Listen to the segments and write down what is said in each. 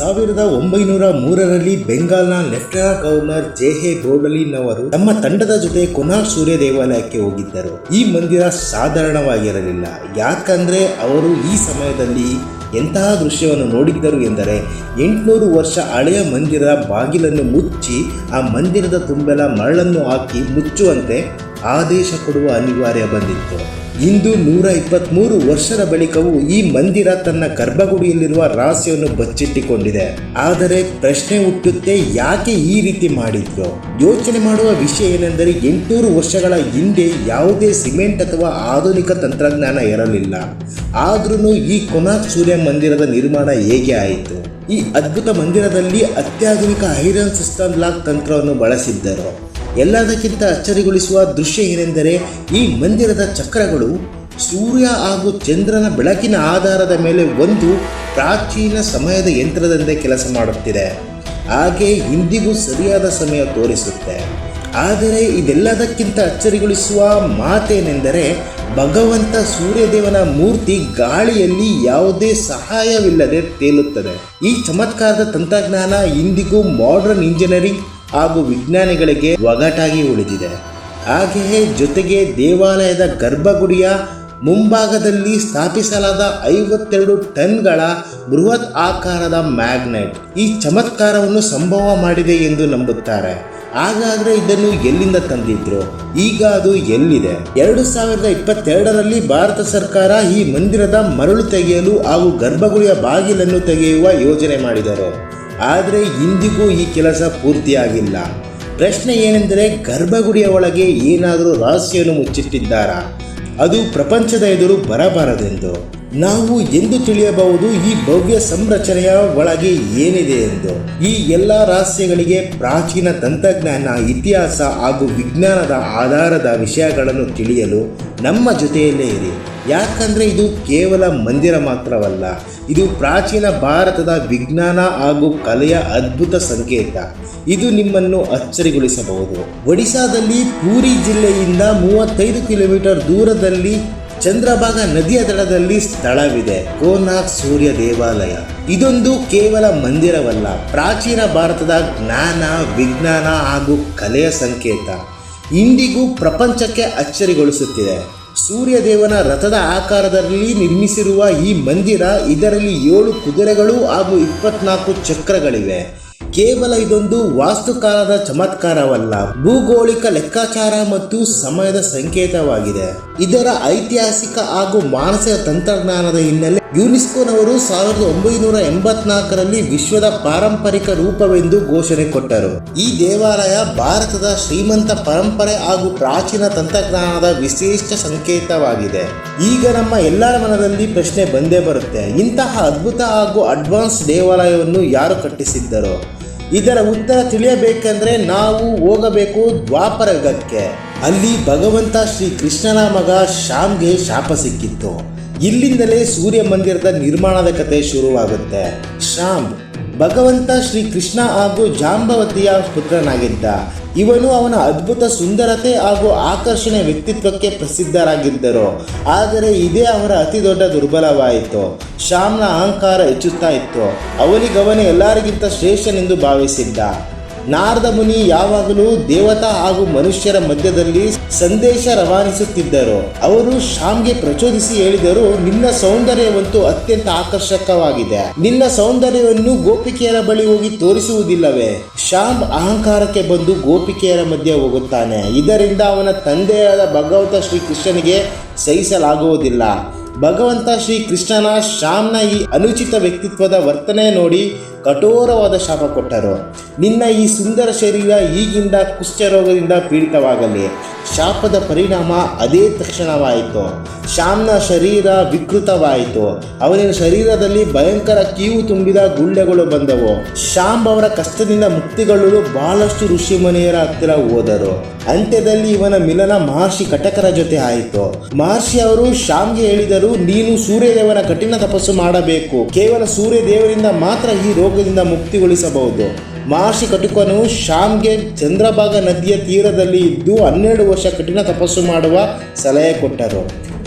ಸಾವಿರದ ಒಂಬೈನೂರ ಮೂರರಲ್ಲಿ ಬೆಂಗಾಲ್ನ ಲೆಫ್ಟಿನೆಂಟ್ ಗವರ್ನರ್ ಜೆ ಹೆ ಗೋಡಲಿನವರು ತಮ್ಮ ತಂಡದ ಜೊತೆ ಕೊನಾರ್ ಸೂರ್ಯ ದೇವಾಲಯಕ್ಕೆ ಹೋಗಿದ್ದರು. ಈ ಮಂದಿರ ಸಾಧಾರಣವಾಗಿರಲಿಲ್ಲ. ಯಾಕಂದ್ರೆ ಅವರು ಈ ಸಮಯದಲ್ಲಿ ಎಂತಹ ದೃಶ್ಯವನ್ನು ನೋಡಿದ್ದರು ಎಂದರೆ ಎಂಟುನೂರು ವರ್ಷ ಹಳೆಯ ಮಂದಿರದ ಬಾಗಿಲನ್ನು ಮುಚ್ಚಿ ಆ ಮಂದಿರದ ತುಂಬೆಲ ಮರಳನ್ನು ಹಾಕಿ ಮುಚ್ಚುವಂತೆ ಆದೇಶ ಕೊಡುವ ಅನಿವಾರ್ಯ ಬಂದಿತ್ತು. ಇಂದು ನೂರ ಇಪ್ಪತ್ತ್ಮೂರು ವರ್ಷದ ಬಳಿಕವೂ ಈ ಮಂದಿರ ತನ್ನ ಗರ್ಭಗುಡಿಯಲ್ಲಿರುವ ರಹಸ್ಯವನ್ನು ಬಚ್ಚಿಟ್ಟಿಕೊಂಡಿದೆ. ಆದರೆ ಪ್ರಶ್ನೆ ಹುಟ್ಟುತ್ತೆ, ಯಾಕೆ ಈ ರೀತಿ ಮಾಡಿದ್ರು? ಯೋಚನೆ ಮಾಡುವ ವಿಷಯ ಏನೆಂದರೆ, ಎಂಟುನೂರು ವರ್ಷಗಳ ಹಿಂದೆ ಯಾವುದೇ ಸಿಮೆಂಟ್ ಅಥವಾ ಆಧುನಿಕ ತಂತ್ರಜ್ಞಾನ ಇರಲಿಲ್ಲ. ಆದ್ರೂ ಈ ಕೊನಾಕ್ ಸೂರ್ಯ ಮಂದಿರದ ನಿರ್ಮಾಣ ಹೇಗೆ ಆಯಿತು? ಈ ಅದ್ಭುತ ಮಂದಿರದಲ್ಲಿ ಅತ್ಯಾಧುನಿಕ ಐರನ್ ಸಿಸ್ಟಮ್ ಲಾಕ್ ತಂತ್ರವನ್ನು ಬಳಸಿದ್ದರು. ಎಲ್ಲದಕ್ಕಿಂತ ಅಚ್ಚರಿಗೊಳಿಸುವ ದೃಶ್ಯ ಏನೆಂದರೆ ಈ ಮಂದಿರದ ಚಕ್ರಗಳು ಸೂರ್ಯ ಹಾಗೂ ಚಂದ್ರನ ಬೆಳಕಿನ ಆಧಾರದ ಮೇಲೆ ಒಂದು ಪ್ರಾಚೀನ ಸಮಯದ ಯಂತ್ರದಂತೆ ಕೆಲಸ ಮಾಡುತ್ತಿದೆ. ಹಾಗೆ ಇಂದಿಗೂ ಸರಿಯಾದ ಸಮಯ ತೋರಿಸುತ್ತೆ. ಆದರೆ ಇದೆಲ್ಲದಕ್ಕಿಂತ ಅಚ್ಚರಿಗೊಳಿಸುವ ಮಾತೇನೆಂದರೆ ಭಗವಂತ ಸೂರ್ಯದೇವನ ಮೂರ್ತಿ ಗಾಳಿಯಲ್ಲಿ ಯಾವುದೇ ಸಹಾಯವಿಲ್ಲದೆ ತೇಲುತ್ತದೆ. ಈ ಚಮತ್ಕಾರದ ತಂತ್ರಜ್ಞಾನ ಇಂದಿಗೂ ಮಾಡರ್ನ್ ಇಂಜಿನಿಯರಿಂಗ್ ಹಾಗೂ ವಿಜ್ಞಾನಿಗಳಿಗೆ ಒಗಟಾಗಿ ಉಳಿದಿದೆ. ಹಾಗೆಯೇ ಜೊತೆಗೆ ದೇವಾಲಯದ ಗರ್ಭಗುಡಿಯ ಮುಂಭಾಗದಲ್ಲಿ ಸ್ಥಾಪಿಸಲಾದ ಐವತ್ತೆರಡು ಟನ್ಗಳ ಬೃಹತ್ ಆಕಾರದ ಮ್ಯಾಗ್ನೆಟ್ ಈ ಚಮತ್ಕಾರವನ್ನು ಸಂಭವ ಮಾಡಿದೆ ಎಂದು ನಂಬುತ್ತಾರೆ. ಹಾಗಾದರೆ ಇದನ್ನು ಎಲ್ಲಿಂದ ತಂದಿದ್ರು? ಈಗ ಅದು ಎಲ್ಲಿದೆ? ಎರಡು ಸಾವಿರದ ಇಪ್ಪತ್ತೆರಡರಲ್ಲಿ ಭಾರತ ಸರ್ಕಾರ ಈ ಮಂದಿರದ ಮರಳು ತೆಗೆಯಲು ಹಾಗೂ ಗರ್ಭಗುಡಿಯ ಬಾಗಿಲನ್ನು ತೆಗೆಯುವ ಯೋಜನೆ ಮಾಡಿದರು. ಆದರೆ ಇಂದಿಗೂ ಈ ಕೆಲಸ ಪೂರ್ತಿಯಾಗಿಲ್ಲ. ಪ್ರಶ್ನೆ ಏನೆಂದರೆ ಗರ್ಭಗುಡಿಯ ಒಳಗೆ ಏನಾದರೂ ರಹಸ್ಯವನ್ನು ಮುಚ್ಚಿಟ್ಟಿದ್ದಾರಾ? ಅದು ಪ್ರಪಂಚದ ಎದುರು ಬರಬಾರದೆಂದು. ನಾವು ಎಂದು ತಿಳಿಯಬಹುದು ಈ ಭವ್ಯ ಸಂರಚನೆಯ ಒಳಗೆ ಏನಿದೆ ಎಂದು. ಈ ಎಲ್ಲ ರಹಸ್ಯಗಳಿಗೆ ಪ್ರಾಚೀನ ತಂತ್ರಜ್ಞಾನ, ಇತಿಹಾಸ ಹಾಗೂ ವಿಜ್ಞಾನದ ಆಧಾರದ ವಿಷಯಗಳನ್ನು ತಿಳಿಯಲು ನಮ್ಮ ಜೊತೆಯಲ್ಲೇ ಇರಿ. ಯಾಕಂದ್ರೆ ಇದು ಕೇವಲ ಮಂದಿರ ಮಾತ್ರವಲ್ಲ, ಇದು ಪ್ರಾಚೀನ ಭಾರತದ ವಿಜ್ಞಾನ ಹಾಗೂ ಕಲೆಯ ಅದ್ಭುತ ಸಂಕೇತ. ಇದು ನಿಮ್ಮನ್ನು ಅಚ್ಚರಿಗೊಳಿಸಬಹುದು. ಒಡಿಶಾದಲ್ಲಿ ಪೂರಿ ಜಿಲ್ಲೆಯಿಂದ ಮೂವತ್ತೈದು ಕಿಲೋಮೀಟರ್ ದೂರದಲ್ಲಿ ಚಂದ್ರಭಾಗ ನದಿಯ ದಡದಲ್ಲಿ ಸ್ಥಳವಿದೆ ಕೋನಾಕ್ ಸೂರ್ಯ ದೇವಾಲಯ. ಇದೊಂದು ಕೇವಲ ಮಂದಿರವಲ್ಲ, ಪ್ರಾಚೀನ ಭಾರತದ ಜ್ಞಾನ, ವಿಜ್ಞಾನ ಹಾಗೂ ಕಲೆಯ ಸಂಕೇತ. ಇಂದಿಗೂ ಪ್ರಪಂಚಕ್ಕೆ ಅಚ್ಚರಿಗೊಳಿಸುತ್ತಿದೆ. ಸೂರ್ಯದೇವನ ರಥದ ಆಕಾರದಲ್ಲಿ ನಿರ್ಮಿಸಿರುವ ಈ ಮಂದಿರ ಇದರಲ್ಲಿ ಏಳು ಕುದುರೆಗಳು ಹಾಗೂ ಇಪ್ಪತ್ನಾಲ್ಕು ಚಕ್ರಗಳಿವೆ. ಕೇವಲ ಇದೊಂದು ವಾಸ್ತುಕಾಲದ ಚಮತ್ಕಾರವಲ್ಲ, ಭೂಗೋಳಿಕ ಲೆಕ್ಕಾಚಾರ ಮತ್ತು ಸಮಯದ ಸಂಕೇತವಾಗಿದೆ. ಇದರ ಐತಿಹಾಸಿಕ ಹಾಗೂ ಮಾನಸಿಕ ತಂತ್ರಜ್ಞಾನದ ಹಿನ್ನೆಲೆ ಯುನೆಸ್ಕೋನವರು ಸಾವಿರದ ಒಂಬೈನೂರ ಎಂಬತ್ನಾಲ್ಕರಲ್ಲಿ ವಿಶ್ವದ ಪಾರಂಪರಿಕ ರೂಪವೆಂದು ಘೋಷಣೆ ಕೊಟ್ಟರು. ಈ ದೇವಾಲಯ ಭಾರತದ ಶ್ರೀಮಂತ ಪರಂಪರೆ ಹಾಗೂ ಪ್ರಾಚೀನ ತಂತ್ರಜ್ಞಾನದ ವಿಶೇಷ ಸಂಕೇತವಾಗಿದೆ. ಈಗ ನಮ್ಮ ಎಲ್ಲರ ಮನದಲ್ಲಿ ಪ್ರಶ್ನೆ ಬಂದೇ ಬರುತ್ತೆ. ಇಂತಹ ಅದ್ಭುತ ಹಾಗೂ ಅಡ್ವಾನ್ಸ್ ದೇವಾಲಯವನ್ನು ಯಾರು ಕಟ್ಟಿಸಿದ್ದರು? ಇದರ ಉತ್ತರ ತಿಳಿಯಬೇಕಂದ್ರೆ ನಾವು ಹೋಗಬೇಕು ದ್ವಾಪರಗಕ್ಕೆ ಅಲ್ಲಿ ಭಗವಂತ ಶ್ರೀ ಕೃಷ್ಣನ ಮಗ ಶ್ಯಾಮ್ಗೆ ಶಾಪ ಸಿಕ್ಕಿತ್ತು. ಇಲ್ಲಿಂದಲೇ ಸೂರ್ಯ ಮಂದಿರದ ನಿರ್ಮಾಣದ ಕತೆ ಶುರುವಾಗುತ್ತೆ. ಶ್ಯಾಮ್, ಭಗವಂತ ಶ್ರೀ ಕೃಷ್ಣ ಹಾಗೂ ಜಾಂಬವತಿಯ ಪುತ್ರನಾಗಿದ್ದ. ಇವನು ಅವನ ಅದ್ಭುತ ಸುಂದರತೆ ಹಾಗೂ ಆಕರ್ಷಣೆ ವ್ಯಕ್ತಿತ್ವಕ್ಕೆ ಪ್ರಸಿದ್ಧರಾಗಿದ್ದರು. ಆದರೆ ಇದೇ ಅವರ ಅತಿ ದೊಡ್ಡ ದುರ್ಬಲವಾಯಿತು. ಶ್ಯಾಮ್ನ ಅಹಂಕಾರ ಹೆಚ್ಚುತ್ತಾ ಇತ್ತು. ಅವನಿಗವನು ಎಲ್ಲರಿಗಿಂತ ಶ್ರೇಷ್ಠನೆಂದು ಭಾವಿಸಿದ್ದ. ನಾರದ ಮುನಿ ಯಾವಾಗಲೂ ದೇವತಾ ಹಾಗೂ ಮನುಷ್ಯರ ಮಧ್ಯದಲ್ಲಿ ಸಂದೇಶ ರವಾನಿಸುತ್ತಿದ್ದರು. ಅವರು ಶ್ಯಾಮ್ಗೆ ಪ್ರಚೋದಿಸಿ ಹೇಳಿದರು, ನಿನ್ನ ಸೌಂದರ್ಯವಂತೂ ಅತ್ಯಂತ ಆಕರ್ಷಕವಾಗಿದೆ. ನಿನ್ನ ಸೌಂದರ್ಯವನ್ನು ಗೋಪಿಕೆಯರ ಬಳಿ ಹೋಗಿ ತೋರಿಸುವುದಿಲ್ಲವೇ? ಶ್ಯಾಮ್ ಅಹಂಕಾರಕ್ಕೆ ಬಂದು ಗೋಪಿಕೆಯರ ಮಧ್ಯೆ ಹೋಗುತ್ತಾನೆ. ಇದರಿಂದ ಅವನ ತಂದೆಯಾದ ಭಗವಂತ ಶ್ರೀ ಕೃಷ್ಣನಿಗೆ ಸಹಿಸಲಾಗುವುದಿಲ್ಲ. ಭಗವಂತ ಶ್ರೀ ಕೃಷ್ಣನ ಶ್ಯಾಮ್ನ ಈ ಅನುಚಿತ ವ್ಯಕ್ತಿತ್ವದ ವರ್ತನೆ ನೋಡಿ ಕಠೋರವಾದ ಶಾಪ ಕೊಟ್ಟರು, ನಿನ್ನ ಈ ಸುಂದರ ಶರೀರ ಈಗಿಂದ ಕುಷ್ಠರೋಗದಿಂದ ಪೀಡಿತವಾಗಲಿ. ಶಾಪದ ಪರಿಣಾಮ ಅದೇ ತಕ್ಷಣವಾಯಿತು. ಶ್ಯಾಮ್ನ ಶರೀರ ವಿಕೃತವಾಯಿತು. ಅವನ ಶರೀರದಲ್ಲಿ ಭಯಂಕರ ಕೀವು ತುಂಬಿದ ಗುಳ್ಳೆಗಳು ಬಂದವು. ಶ್ಯಾಮ್ ಅವರ ಕಷ್ಟದಿಂದ ಮುಕ್ತಿಗೊಳ್ಳಲು ಬಹಳಷ್ಟು ಋಷಿಮುನಿಯರ ಹತ್ತಿರ ಹೋದರು. ಅಂತ್ಯದಲ್ಲಿ ಇವನ ಮಿಲನ ಮಹರ್ಷಿ ಕಟಕರ ಜೊತೆ ಆಯಿತು. ಮಹರ್ಷಿ ಅವರು ಶ್ಯಾಮ್ಗೆ ಹೇಳಿದರು, ನೀನು ಸೂರ್ಯದೇವನ ಕಠಿಣ ತಪಸ್ಸು ಮಾಡಬೇಕು. ಕೇವಲ ಸೂರ್ಯದೇವರಿಂದ ಮಾತ್ರ ಈ ರೋಗದಿಂದ ಮುಕ್ತಿಗೊಳಿಸಬಹುದು. ಮಹರ್ಷಿ ಕಟುಕನು ಶ್ಯಾಮ್ಗೆ ಚಂದ್ರಭಾಗ ನದಿಯ ತೀರದಲ್ಲಿ ಇದ್ದು ಹನ್ನೆರಡು ವರ್ಷ ಕಠಿಣ ತಪಸ್ಸು ಮಾಡುವ ಸಲಹೆ ಕೊಟ್ಟರು.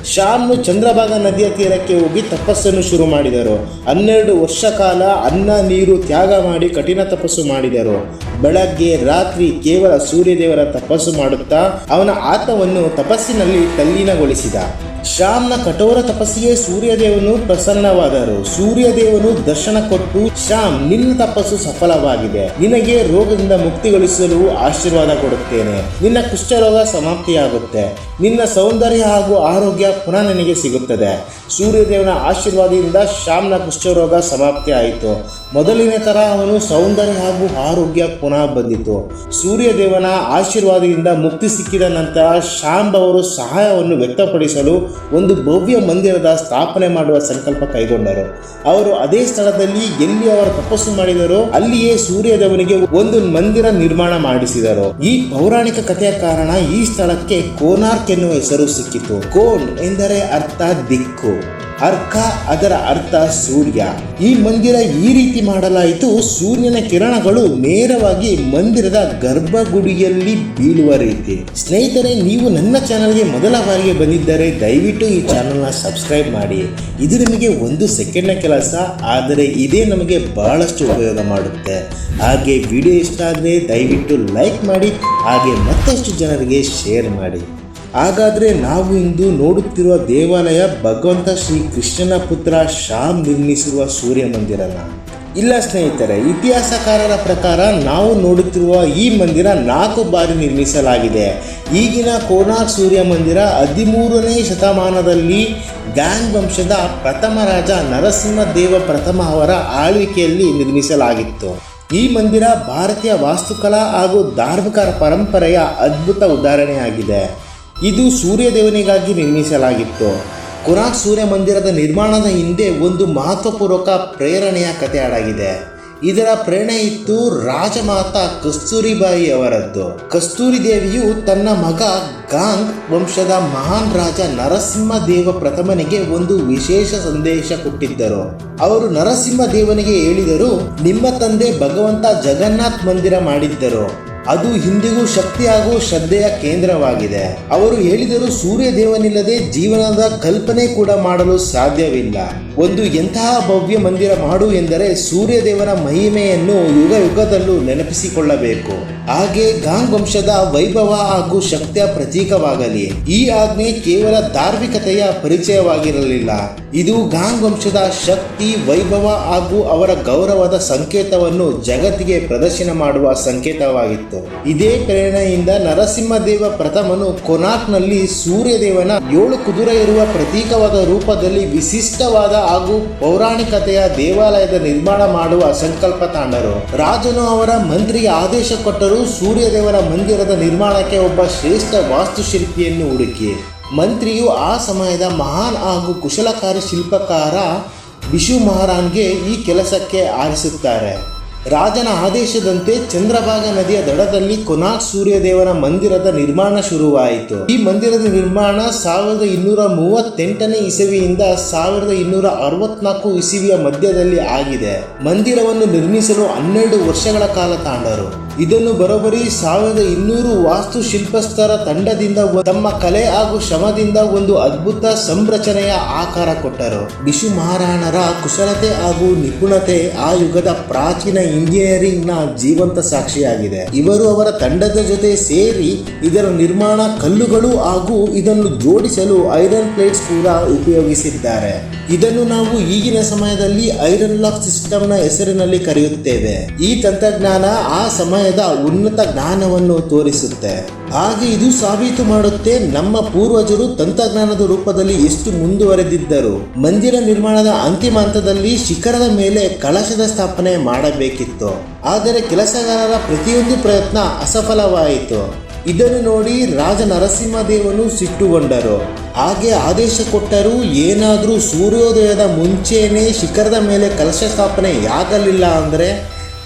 ಶ್ಯಾಮ್ನು ಚಂದ್ರಭಾಗ ನದಿಯ ತೀರಕ್ಕೆ ಹೋಗಿ ತಪಸ್ಸನ್ನು ಶುರು ಮಾಡಿದರು. ಹನ್ನೆರಡು ವರ್ಷ ಕಾಲ ಅನ್ನ, ನೀರು ತ್ಯಾಗ ಮಾಡಿ ಕಠಿಣ ತಪಸ್ಸು ಮಾಡಿದರು. ಬೆಳಗ್ಗೆ, ರಾತ್ರಿ ಕೇವಲ ಸೂರ್ಯದೇವರ ತಪಸ್ಸು ಮಾಡುತ್ತಾ ಅವನ ಆತ್ಮವನ್ನು ತಪಸ್ಸಿನಲ್ಲಿ ತಲ್ಲೀನಗೊಳಿಸಿದ. ಶ್ಯಾಮ್ನ ಕಠೋರ ತಪಸ್ಸಿಗೆ ಸೂರ್ಯದೇವನು ಪ್ರಸನ್ನವಾದರು. ಸೂರ್ಯದೇವನು ದರ್ಶನ ಕೊಟ್ಟು, ಶ್ಯಾಮ್, ನಿನ್ನ ತಪಸ್ಸು ಸಫಲವಾಗಿದೆ. ನಿನಗೆ ರೋಗದಿಂದ ಮುಕ್ತಿಗೊಳಿಸಲು ಆಶೀರ್ವಾದ ಕೊಡುತ್ತೇನೆ. ನಿನ್ನ ಕುಷ್ಠರೋಗ ಸಮಾಪ್ತಿಯಾಗುತ್ತೆ. ನಿನ್ನ ಸೌಂದರ್ಯ ಹಾಗೂ ಆರೋಗ್ಯ ಪುನಃ ನಿನಗೆ ಸಿಗುತ್ತದೆ. ಸೂರ್ಯದೇವನ ಆಶೀರ್ವಾದದಿಂದ ಶ್ಯಾಮ್ನ ಕುಷ್ಠರೋಗ ಸಮಾಪ್ತಿ ಆಯಿತು ಮೊದಲಿನ ತರ ಅವನು ಸೌಂದರ್ಯ ಹಾಗೂ ಆರೋಗ್ಯ ಪುನಃ ಬಂದಿತು. ಸೂರ್ಯದೇವನ ಆಶೀರ್ವಾದದಿಂದ ಮುಕ್ತಿ ಸಿಕ್ಕಿದ ನಂತರ ಶ್ಯಾಮ್ ಅವರು ಸಹಾಯವನ್ನು ವ್ಯಕ್ತಪಡಿಸಲು ಒಂದು ಭವ್ಯ ಮಂದಿರದ ಸ್ಥಾಪನೆ ಮಾಡುವ ಸಂಕಲ್ಪ ಕೈಗೊಂಡರು. ಅವರು ಅದೇ ಸ್ಥಳದಲ್ಲಿ ಎಲ್ಲಿ ಅವರು ತಪಸ್ಸು ಮಾಡಿದರೋ ಅಲ್ಲಿಯೇ ಸೂರ್ಯದೇವನಿಗೆ ಒಂದು ಮಂದಿರ ನಿರ್ಮಾಣ ಮಾಡಿಸಿದರು. ಈ ಪೌರಾಣಿಕ ಕಥೆಯ ಕಾರಣ ಈ ಸ್ಥಳಕ್ಕೆ ಕೋನಾರ್ಕ್ ಎನ್ನುವ ಹೆಸರು ಸಿಕ್ಕಿತು. ಕೋನ್ ಎಂದರೆ ಅರ್ಥ ದಿಕ್ಕು. ಅರ್ಕ ಅದರ ಅರ್ಥ ಸೂರ್ಯ. ಈ ಮಂದಿರ ಈ ರೀತಿ ಮಾಡಲಾಯಿತು, ಸೂರ್ಯನ ಕಿರಣಗಳು ನೇರವಾಗಿ ಮಂದಿರದ ಗರ್ಭಗುಡಿಯಲ್ಲಿ ಬೀಳುವ ರೀತಿ. ಸ್ನೇಹಿತರೆ, ನೀವು ನನ್ನ ಚಾನಲ್ಗೆ ಮೊದಲ ಬಾರಿಗೆ ಬಂದಿದ್ದರೆ ದಯವಿಟ್ಟು ಈ ಚಾನಲ್ನ ಸಬ್ಸ್ಕ್ರೈಬ್ ಮಾಡಿ. ಇದು ನಿಮಗೆ ಒಂದು ಸೆಕೆಂಡ್ನ ಕೆಲಸ, ಆದರೆ ಇದೇ ನಮಗೆ ಬಹಳಷ್ಟು ಉಪಯೋಗ ಮಾಡುತ್ತೆ. ಹಾಗೆ ವಿಡಿಯೋ ಇಷ್ಟ ಆದರೆ ದಯವಿಟ್ಟು ಲೈಕ್ ಮಾಡಿ, ಹಾಗೆ ಮತ್ತಷ್ಟು ಜನರಿಗೆ ಶೇರ್ ಮಾಡಿ. ಹಾಗಾದ್ರೆ ನಾವು ಇಂದು ನೋಡುತ್ತಿರುವ ದೇವಾಲಯ ಭಗವಂತ ಶ್ರೀ ಕೃಷ್ಣನ ಪುತ್ರ ಶ್ಯಾಮ್ ನಿರ್ಮಿಸಿರುವ ಸೂರ್ಯ ಮಂದಿರನ. ಇಲ್ಲ ಸ್ನೇಹಿತರೆ, ಇತಿಹಾಸಕಾರರ ಪ್ರಕಾರ ನಾವು ನೋಡುತ್ತಿರುವ ಈ ಮಂದಿರ ನಾಲ್ಕು ಬಾರಿ ನಿರ್ಮಿಸಲಾಗಿದೆ. ಈಗಿನ ಕೋನಾರ್ ಸೂರ್ಯ ಮಂದಿರ ಹದಿಮೂರನೇ ಶತಮಾನದಲ್ಲಿ ಗ್ಯಾಂಗ್ ವಂಶದ ಪ್ರಥಮ ರಾಜ ನರಸಿಂಹದೇವ ಪ್ರಥಮ ಅವರ ಆಳ್ವಿಕೆಯಲ್ಲಿ ನಿರ್ಮಿಸಲಾಗಿತ್ತು. ಈ ಮಂದಿರ ಭಾರತೀಯ ವಾಸ್ತುಕಲಾ ಹಾಗೂ ಧಾರ್ಮಿಕ ಪರಂಪರೆಯ ಅದ್ಭುತ ಉದಾಹರಣೆಯಾಗಿದೆ. ಇದು ಸೂರ್ಯದೇವನಿಗಾಗಿ ನಿರ್ಮಿಸಲಾಗಿತ್ತು. ಕುರಾಕ್ ಸೂರ್ಯ ಮಂದಿರದ ನಿರ್ಮಾಣದ ಹಿಂದೆ ಒಂದು ಮಹತ್ವಪೂರ್ವಕ ಪ್ರೇರಣೆಯ ಕಥೆ ಅಡಗಿದೆ ಇದರ ಪ್ರೇರಣೆ ಇತ್ತು ರಾಜಮಾತ ಕಸ್ತೂರಿಬಾಯಿ ಅವರದ್ದು ಕಸ್ತೂರಿ ದೇವಿಯು ತನ್ನ ಮಗ ಗಾಂಗ್ ವಂಶದ ಮಹಾನ್ ರಾಜ ನರಸಿಂಹದೇವ ಪ್ರಥಮನಿಗೆ ಒಂದು ವಿಶೇಷ ಸಂದೇಶ ಕೊಟ್ಟಿದ್ದರು. ಅವರು ನರಸಿಂಹ ದೇವನಿಗೆ ಹೇಳಿದರು, ನಿಮ್ಮ ತಂದೆ ಭಗವಂತ ಜಗನ್ನಾಥ್ ಮಂದಿರ ಮಾಡಿದ್ದರು. ಅದು ಇಂದಿಗೂ ಶಕ್ತಿ ಹಾಗೂ ಶ್ರದ್ಧೆಯ ಕೇಂದ್ರವಾಗಿದೆ. ಅವರು ಹೇಳಿದರು ಸೂರ್ಯ ದೇವನಿಲ್ಲದೆ ಜೀವನದ ಕಲ್ಪನೆ ಕೂಡ ಮಾಡಲು ಸಾಧ್ಯವಿಲ್ಲ. ಒಂದು ಎಂತಹ ಭವ್ಯ ಮಂದಿರ ಮಾಡು ಎಂದರೆ ಸೂರ್ಯದೇವರ ಮಹಿಮೆಯನ್ನು ಯುಗ ಯುಗದಲ್ಲೂ ನೆನಪಿಸಿಕೊಳ್ಳಬೇಕು. ಹಾಗೆ ಗಾಂಗ್ ವಂಶದ ವೈಭವ ಹಾಗೂ ಶಕ್ತಿಯ ಪ್ರತೀಕವಾಗಲಿ. ಈ ಆಜ್ಞೆ ಕೇವಲ ಧಾರ್ಮಿಕತೆಯ ಪರಿಚಯವಾಗಿರಲಿಲ್ಲ. ಇದು ಗಾಂಗ್ ವಂಶದ ಶಕ್ತಿ, ವೈಭವ ಹಾಗೂ ಅವರ ಗೌರವದ ಸಂಕೇತವನ್ನು ಜಗತ್ತಿಗೆ ಪ್ರದರ್ಶನ ಮಾಡುವ ಸಂಕೇತವಾಗಿತ್ತು. ಇದೇ ಪ್ರೇರಣೆಯಿಂದ ನರಸಿಂಹದೇವ ಪ್ರಥಮನು ಕೊನಾಕ್ನಲ್ಲಿ ಸೂರ್ಯದೇವನ ಏಳು ಕುದುರೆ ಇರುವ ಪ್ರತೀಕವಾದ ರೂಪದಲ್ಲಿ ವಿಶಿಷ್ಟವಾದ ಹಾಗೂ ಪೌರಾಣಿಕತೆಯ ದೇವಾಲಯದ ನಿರ್ಮಾಣ ಮಾಡುವ ಸಂಕಲ್ಪ ತಾಂಡರು ರಾಜನು ಅವರ ಮಂತ್ರಿಗೆ ಆದೇಶ ಕೊಟ್ಟರು ಸೂರ್ಯದೇವರ ಮಂದಿರದ ನಿರ್ಮಾಣಕ್ಕೆ ಒಬ್ಬ ಶ್ರೇಷ್ಠ ವಾಸ್ತುಶಿಲ್ಪಿಯನ್ನು ಹುಡುಕಿ. ಮಂತ್ರಿಯು ಆ ಸಮಯದ ಮಹಾನ್ ಹಾಗೂ ಕುಶಲಕಾರಿ ಶಿಲ್ಪಕಾರ ಬಿಶು ಮಹಾರಾನ್ಗೆ ಈ ಕೆಲಸಕ್ಕೆ ಆರಿಸುತ್ತಾರೆ. ರಾಜನ ಆದೇಶದಂತೆ ಚಂದ್ರಭಾಗ ನದಿಯ ದಡದಲ್ಲಿ ಕೊನಾಕ್ ಸೂರ್ಯದೇವನ ಮಂದಿರದ ನಿರ್ಮಾಣ ಶುರುವಾಯಿತು. ಈ ಮಂದಿರದ ನಿರ್ಮಾಣ ಸಾವಿರದ ಇನ್ನೂರ ಮೂವತ್ತೆಂಟನೇ ಇಸವಿಯಿಂದ ಸಾವಿರದ ಇನ್ನೂರ ಅರವತ್ನಾಲ್ಕು ಇಸವಿಯ ಮಧ್ಯದಲ್ಲಿ ಆಗಿದೆ. ಮಂದಿರವನ್ನು ನಿರ್ಮಿಸಲು ಹನ್ನೆರಡು ವರ್ಷಗಳ ಕಾಲ ತಾಂಡರು. ಇದನ್ನು ಬರೋಬರಿ ಸಾವಿರದ ಇನ್ನೂರು ವಾಸ್ತುಶಿಲ್ಪಸ್ಥರ ತಂಡದಿಂದ ತಮ್ಮ ಕಲೆ ಹಾಗೂ ಶ್ರಮದಿಂದ ಒಂದು ಅದ್ಭುತ ಸಂರಚನೆಯ ಆಕಾರ ಕೊಟ್ಟರು. ಬಿಶು ಮಹಾರಾಣರ ಕುಶಲತೆ ಹಾಗೂ ನಿಪುಣತೆ ಆ ಯುಗದ ಪ್ರಾಚೀನ ಇಂಜಿನಿಯರಿಂಗ್ನ ಜೀವಂತ ಸಾಕ್ಷಿಯಾಗಿದೆ. ಇವರು ಅವರ ತಂಡದ ಜೊತೆ ಸೇರಿ ಇದರ ನಿರ್ಮಾಣ ಕಲ್ಲುಗಳು ಹಾಗೂ ಇದನ್ನು ಜೋಡಿಸಲು ಐರನ್ ಪ್ಲೇಟ್ಸ್ ಕೂಡ ಉಪಯೋಗಿಸಿದ್ದಾರೆ. ಇದನ್ನು ನಾವು ಈಗಿನ ಸಮಯದಲ್ಲಿ ಐರನ್ ಲಾಕ್ ಸಿಸ್ಟಮ್ನ ಹೆಸರಿನಲ್ಲಿ ಕರೆಯುತ್ತೇವೆ. ಈ ತಂತ್ರಜ್ಞಾನ ಆ ಸಮಯದ ಉನ್ನತ ಜ್ಞಾನವನ್ನು ತೋರಿಸುತ್ತೆ. ಹಾಗೆ ಇದು ಸಾಬೀತು ಮಾಡುತ್ತೆ ನಮ್ಮ ಪೂರ್ವಜರು ತಂತ್ರಜ್ಞಾನದ ರೂಪದಲ್ಲಿ ಎಷ್ಟು ಮುಂದುವರೆದಿದ್ದರು. ಮಂದಿರ ನಿರ್ಮಾಣದ ಅಂತಿಮ ಹಂತದಲ್ಲಿ ಶಿಖರದ ಮೇಲೆ ಕಳಶದ ಸ್ಥಾಪನೆ ಮಾಡಬೇಕಿತ್ತು ಆದರೆ ಕೆಲಸಗಾರರ ಪ್ರತಿಯೊಂದು ಪ್ರಯತ್ನ ಅಸಫಲವಾಯಿತು. ಇದನ್ನು ನೋಡಿ ರಾಜ ನರಸಿಂಹದೇವನು ಸಿಟ್ಟುಗೊಂಡರು. ಹಾಗೆ ಆದೇಶ ಕೊಟ್ಟರೂ ಏನಾದರೂ ಸೂರ್ಯೋದಯದ ಮುಂಚೆನೇ ಶಿಖರದ ಮೇಲೆ ಕಲಶ ಸ್ಥಾಪನೆ ಯಾಗಲಿಲ್ಲ ಅಂದರೆ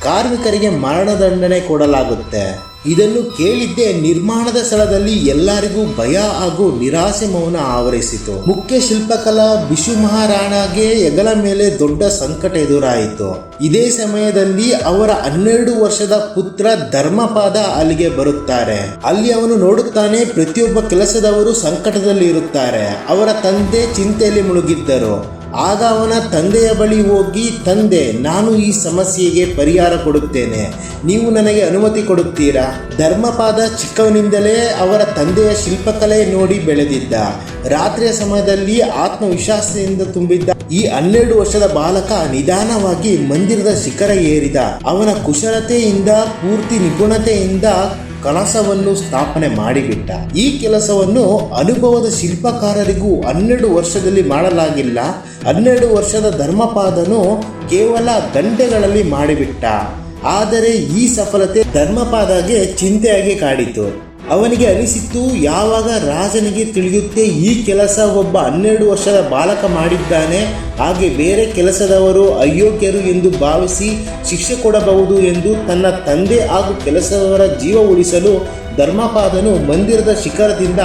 ಕಾರ್ಮಿಕರಿಗೆ ಮರಣದಂಡನೆ ಕೊಡಲಾಗುತ್ತೆ. ಇದನ್ನು ಕೇಳಿದ್ದೇ ನಿರ್ಮಾಣದ ಸ್ಥಳದಲ್ಲಿ ಎಲ್ಲರಿಗೂ ಭಯ ಹಾಗೂ ನಿರಾಸೆ ಮೌನ ಆವರಿಸಿತು. ಮುಖ್ಯ ಶಿಲ್ಪಕಲಾ ಬಿಶು ಮಹಾರಾಣಾಗೆ ಹೆಗಲ ಮೇಲೆ ದೊಡ್ಡ ಸಂಕಟ ಎದುರಾಯಿತು. ಇದೇ ಸಮಯದಲ್ಲಿ ಅವರ ಹನ್ನೆರಡು ವರ್ಷದ ಪುತ್ರ ಧರ್ಮಪಾದ ಅಲ್ಲಿಗೆ ಬರುತ್ತಾರೆ. ಅಲ್ಲಿ ಅವನು ನೋಡುತ್ತಾನೆ ಪ್ರತಿಯೊಬ್ಬ ಕೆಲಸದವರು ಸಂಕಟದಲ್ಲಿ ಇರುತ್ತಾರೆ ಅವರ ತಂದೆ ಚಿಂತೆಯಲ್ಲಿ ಮುಳುಗಿದ್ದರು. ಆಗ ಅವನ ತಂದೆಯ ಬಳಿ ಹೋಗಿ, ತಂದೆ, ನಾನು ಈ ಸಮಸ್ಯೆಗೆ ಪರಿಹಾರ ಕೊಡುತ್ತೇನೆ. ನೀವು ನನಗೆ ಅನುಮತಿ ಕೊಡುತ್ತೀರಾ? ಧರ್ಮಪಾದ ಚಿಕ್ಕವನಿಂದಲೇ ಅವರ ತಂದೆಯ ಶಿಲ್ಪಕಲೆ ನೋಡಿ ಬೆಳೆದಿದ್ದ. ರಾತ್ರಿಯ ಸಮಯದಲ್ಲಿ ಆತ್ಮವಿಶ್ವಾಸದಿಂದ ತುಂಬಿದ್ದ ಈ ಹನ್ನೆರಡು ವರ್ಷದ ಬಾಲಕ ನಿಧಾನವಾಗಿ ಮಂದಿರದ ಶಿಖರ ಏರಿದ. ಅವನ ಕುಶಲತೆಯಿಂದ, ಪೂರ್ತಿ ನಿಪುಣತೆಯಿಂದ ಕಳಸವನ್ನು ಸ್ಥಾಪನೆ ಮಾಡಿಬಿಟ್ಟ. ಈ ಕೆಲಸವನ್ನು ಅನುಭವದ ಶಿಲ್ಪಕಾರರಿಗೂ ಹನ್ನೆರಡು ವರ್ಷದಲ್ಲಿ ಮಾಡಲಾಗಿಲ್ಲ. ಹನ್ನೆರಡು ವರ್ಷದ ಧರ್ಮಪಾದನು ಕೇವಲ ಗಂಟೆಗಳಲ್ಲಿ ಮಾಡಿಬಿಟ್ಟ. ಆದರೆ ಈ ಸಫಲತೆ ಧರ್ಮಪಾದಗೆ ಚಿಂತೆಯಾಗಿ ಕಾಡಿತು. ಅವನಿಗೆ ಅನಿಸಿತ್ತು, ಯಾವಾಗ ರಾಜನಿಗೆ ತಿಳಿಯುತ್ತೆ, ಈ ಕೆಲಸ ಒಬ್ಬ ಹನ್ನೆರಡು ವರ್ಷದ ಬಾಲಕ ಮಾಡಿದ್ದಾನೆ, ಹಾಗೆ ಬೇರೆ ಕೆಲಸದವರು ಅಯೋಗ್ಯರು ಎಂದು ಭಾವಿಸಿ ಶಿಕ್ಷೆ ಕೊಡಬಹುದು ಎಂದು ತನ್ನ ತಂದೆ ಹಾಗೂ ಕೆಲಸದವರ ಜೀವ ಉಳಿಸಲು ಧರ್ಮಪಾದನು ಮಂದಿರದ ಶಿಖರದಿಂದ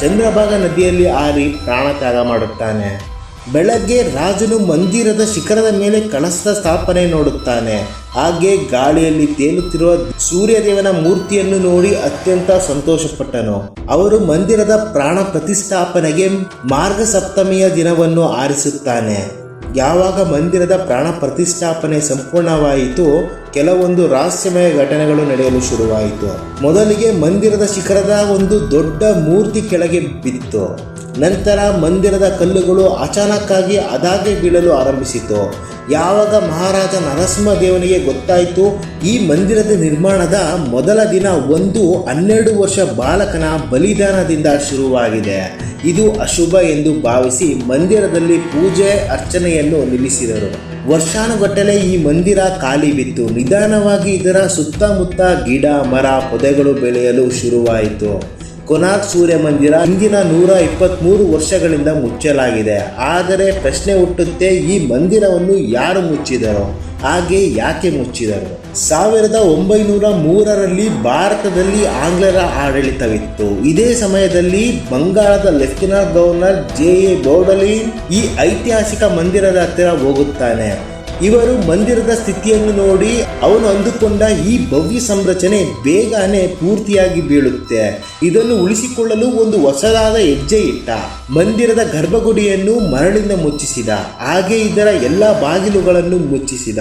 ಚಂದ್ರಭಾಗ ನದಿಯಲ್ಲಿ ಹಾರಿ ಪ್ರಾಣತ್ಯಾಗ ಮಾಡುತ್ತಾನೆ. ಬೆಳಗ್ಗೆ ರಾಜನು ಮಂದಿರದ ಶಿಖರದ ಮೇಲೆ ಕಳಸದ ಸ್ಥಾಪನೆ ನೋಡುತ್ತಾನೆ. ಹಾಗೆ ಗಾಳಿಯಲ್ಲಿ ತೇಲುತ್ತಿರುವ ಸೂರ್ಯದೇವನ ಮೂರ್ತಿಯನ್ನು ನೋಡಿ ಅತ್ಯಂತ ಸಂತೋಷಪಟ್ಟನು. ಅವರು ಮಂದಿರದ ಪ್ರಾಣ ಪ್ರತಿಷ್ಠಾಪನೆಗೆ ಮಾರ್ಗ ಸಪ್ತಮಿಯ ದಿನವನ್ನು ಆರಿಸುತ್ತಾನೆ. ಯಾವಾಗ ಮಂದಿರದ ಪ್ರಾಣ ಪ್ರತಿಷ್ಠಾಪನೆ ಸಂಪೂರ್ಣವಾಯಿತು ಕೆಲವೊಂದು ರಹಸ್ಯಮಯ ಘಟನೆಗಳು ನಡೆಯಲು ಶುರುವಾಯಿತು. ಮೊದಲಿಗೆ ಮಂದಿರದ ಶಿಖರದ ಒಂದು ದೊಡ್ಡ ಮೂರ್ತಿ ಕೆಳಗೆ ಬಿತ್ತು ನಂತರ ಮಂದಿರದ ಕಲ್ಲುಗಳು ಅಚಾನಕ್ಕಾಗಿ ಅದಾಗೆ ಬೀಳಲು ಆರಂಭಿಸಿತು. ಯಾವಾಗ ಮಹಾರಾಜ ನರಸಿಂಹದೇವನಿಗೆ ಗೊತ್ತಾಯಿತು, ಈ ಮಂದಿರದ ನಿರ್ಮಾಣದ ಮೊದಲ ದಿನ ಒಂದು ಹನ್ನೆರಡು ವರ್ಷ ಬಾಲಕನ ಬಲಿದಾನದಿಂದ ಶುರುವಾಗಿದೆ. ಇದು ಅಶುಭ ಎಂದು ಭಾವಿಸಿ ಮಂದಿರದಲ್ಲಿ ಪೂಜೆ, ಅರ್ಚನೆಯನ್ನು ನಿಲ್ಲಿಸಿದರು. ವರ್ಷಾನುಗಟ್ಟಲೆ ಈ ಮಂದಿರ ಖಾಲಿ ಬಿತ್ತು. ನಿಧಾನವಾಗಿ ಇದರ ಸುತ್ತಮುತ್ತ ಗಿಡ, ಮರ, ಪೊದೆಗಳು ಬೆಳೆಯಲು ಶುರುವಾಯಿತು. ಕೊನಾರ್ಕ್ ಸೂರ್ಯ ಮಂದಿರ ಇಂದಿನ ನೂರ ಇಪ್ಪತ್ತ್ಮೂರು ವರ್ಷಗಳಿಂದ ಮುಚ್ಚಲಾಗಿದೆ. ಆದರೆ ಪ್ರಶ್ನೆ ಹುಟ್ಟುತ್ತೆ, ಈ ಮಂದಿರವನ್ನು ಯಾರು ಮುಚ್ಚಿದರು? ಹಾಗೆ ಯಾಕೆ ಮುಚ್ಚಿದರು? ಸಾವಿರದ ಒಂಬೈನೂರ ಮೂರರಲ್ಲಿ ಭಾರತದಲ್ಲಿ ಆಂಗ್ಲರ ಆಡಳಿತವಿತ್ತು. ಇದೇ ಸಮಯದಲ್ಲಿ ಬಂಗಾಳದ lieutenant governor J A Bourdillon ಈ ಐತಿಹಾಸಿಕ ಮಂದಿರದ ಹತ್ತಿರ ಹೋಗುತ್ತಾನೆ. ಇವರು ಮಂದಿರದ ಸ್ಥಿತಿಯನ್ನು ನೋಡಿ ಅವನು ಅಂದುಕೊಂಡ ಈ ಭವ್ಯ ಸಂರಚನೆ ಬೇಗನೆ ಪೂರ್ತಿಯಾಗಿ ಬೀಳುತ್ತೆ. ಇದನ್ನು ಉಳಿಸಿಕೊಳ್ಳಲು ಒಂದು ಹೊಸದಾದ ಹೆಜ್ಜೆ ಇಟ್ಟ. ಮಂದಿರದ ಗರ್ಭಗುಡಿಯನ್ನು ಮರಳಿಂದ ಮುಚ್ಚಿಸಿದ. ಹಾಗೆ ಇದರ ಎಲ್ಲ ಬಾಗಿಲುಗಳನ್ನು ಮುಚ್ಚಿಸಿದ.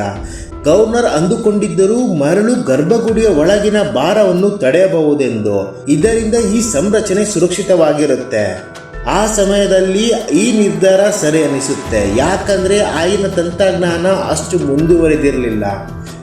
ಗವರ್ನರ್ ಅಂದುಕೊಂಡಿದ್ದರೂ ಮರಳು ಗರ್ಭಗುಡಿಯ ಒಳಗಿನ ಭಾರವನ್ನು ತಡೆಯಬಹುದೆಂದು. ಇದರಿಂದ ಈ ಸಂರಚನೆ ಸುರಕ್ಷಿತವಾಗಿರುತ್ತೆ. ಆ ಸಮಯದಲ್ಲಿ ಈ ನಿರ್ಧಾರ ಸರಿ ಅನಿಸುತ್ತೆ. ಯಾಕಂದರೆ ಆಗಿನ ತಂತ್ರಜ್ಞಾನ ಅಷ್ಟು ಮುಂದುವರೆದಿರಲಿಲ್ಲ.